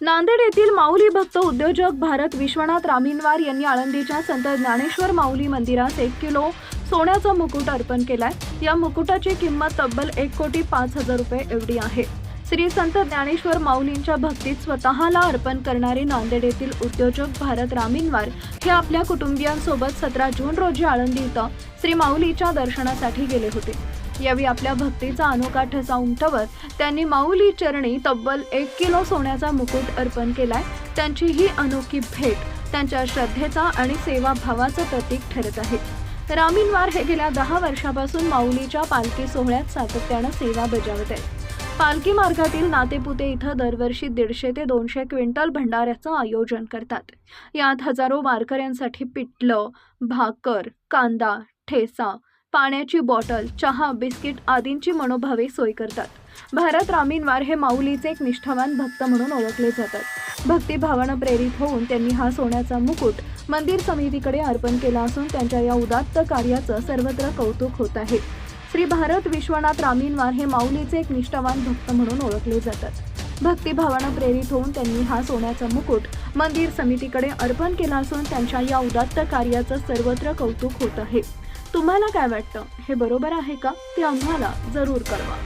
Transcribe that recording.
नांदेड येथील माऊली भक्त उद्योजक भारत विश्वनाथ रामीनवार यांनी आळंदीच्या संत ज्ञानेश्वर माऊली मंदिरास एक किलो सोन्याचा मुकुट अर्पण केलाय. या मुकुटाची किंमत तब्बल एक कोटी पाच हजार रुपये एवढी आहे. श्री संत ज्ञानेश्वर माऊलींच्या भक्तीत स्वतःला अर्पण करणारे नांदेड येथील उद्योजक भारत रामीनवार हे आपल्या कुटुंबियांसोबत सतरा जून रोजी आळंदी इथं श्री माऊलीच्या दर्शनासाठी गेले होते. यावेळी आपल्या भक्तीचा अनोखा ठसा उमटवत त्यांनी माऊली चरणी तब्बल एक किलो सोन्याचा मुकुट अर्पण केलाय. त्यांची ही अनोखी भेट त्यांच्या श्रद्धेचा आणि सेवाभावाचं प्रतीक ठरत आहे. रामीनवार हे गेल्या दहा वर्षापासून माऊलीच्या पालखी सोहळ्यात सातत्यानं सेवा बजावत आहेत. पालखी मार्गातील नातेपुते इथं दरवर्षी दीडशे ते दोनशे क्विंटल भंडाऱ्याचं आयोजन करतात. यात हजारो वारकऱ्यांसाठी पिठलं भाकर कांदा ठेसा पाण्याची बॉटल चहा बिस्किट आदींची मनोभावे सोय करतात. भारत रामीनवार हे माऊलीचे एक निष्ठावान भक्त म्हणून ओळखले जातात. भक्तिभावानं प्रेरित होऊन त्यांनी हा सोन्याचा मुकुट मंदिर समितीकडे अर्पण केला असून त्यांच्या या उदात्त कार्याचं सर्वत्र कौतुक होत आहे. श्री भारत विश्वनाथ रामीनवार हे माऊलीचे एक निष्ठावान भक्त म्हणून ओळखले जातात. भक्तिभावानं प्रेरित होऊन त्यांनी हा सोन्याचा मुकुट मंदिर समितीकडे अर्पण केला असून त्यांच्या या उदात्त कार्याचं सर्वत्र कौतुक होत आहे. तुम्हाला काय वाटतं? हे बरोबर आहे का? ते आम्हाला जरूर कळवा.